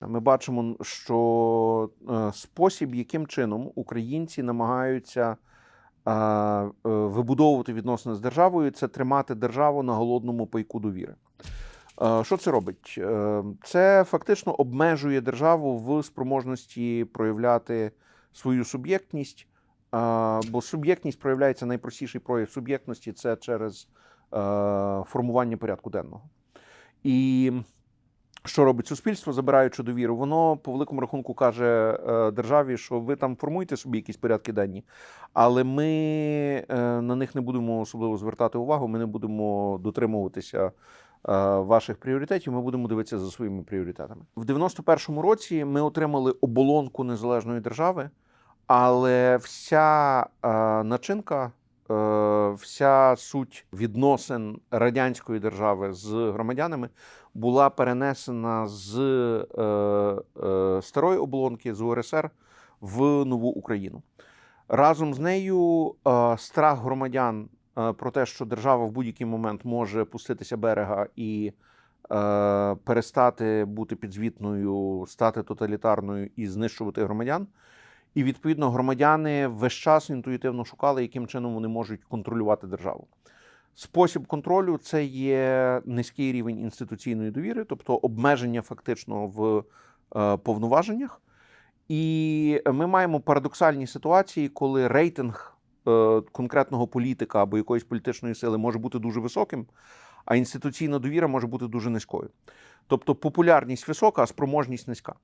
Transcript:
Ми бачимо, що е, спосіб, яким чином українці намагаються е, е, вибудовувати відносини з державою, це тримати державу на голодному пайку довіри. Що це робить? Це фактично обмежує державу в спроможності проявляти свою суб'єктність, бо суб'єктність проявляється найпростіший прояв суб'єктності це через формування порядку денного. І що робить суспільство, забираючи довіру, воно по великому рахунку каже е, державі, що ви там формуєте собі якісь порядки денні, але ми е, на них не будемо особливо звертати увагу. Ми не будемо дотримуватися е, ваших пріоритетів. Ми будемо дивитися за своїми пріоритетами. В 91-му році ми отримали оболонку незалежної держави, але вся начинка. Е, Вся суть відносин радянської держави з громадянами була перенесена з е, е, старої оболонки з УРСР в нову Україну. Разом з нею страх громадян про те, що держава в будь-який момент може пуститися берега і перестати бути підзвітною, стати тоталітарною і знищувати громадян. І відповідно громадяни весь час інтуїтивно шукали, яким чином вони можуть контролювати державу. Спосіб контролю це є низький рівень інституційної довіри, тобто обмеження фактично в е, повноваженнях. І ми маємо парадоксальні ситуації, коли рейтинг е, конкретного політика або якоїсь політичної сили може бути дуже високим, а інституційна довіра може бути дуже низькою. Тобто популярність висока, а спроможність низька.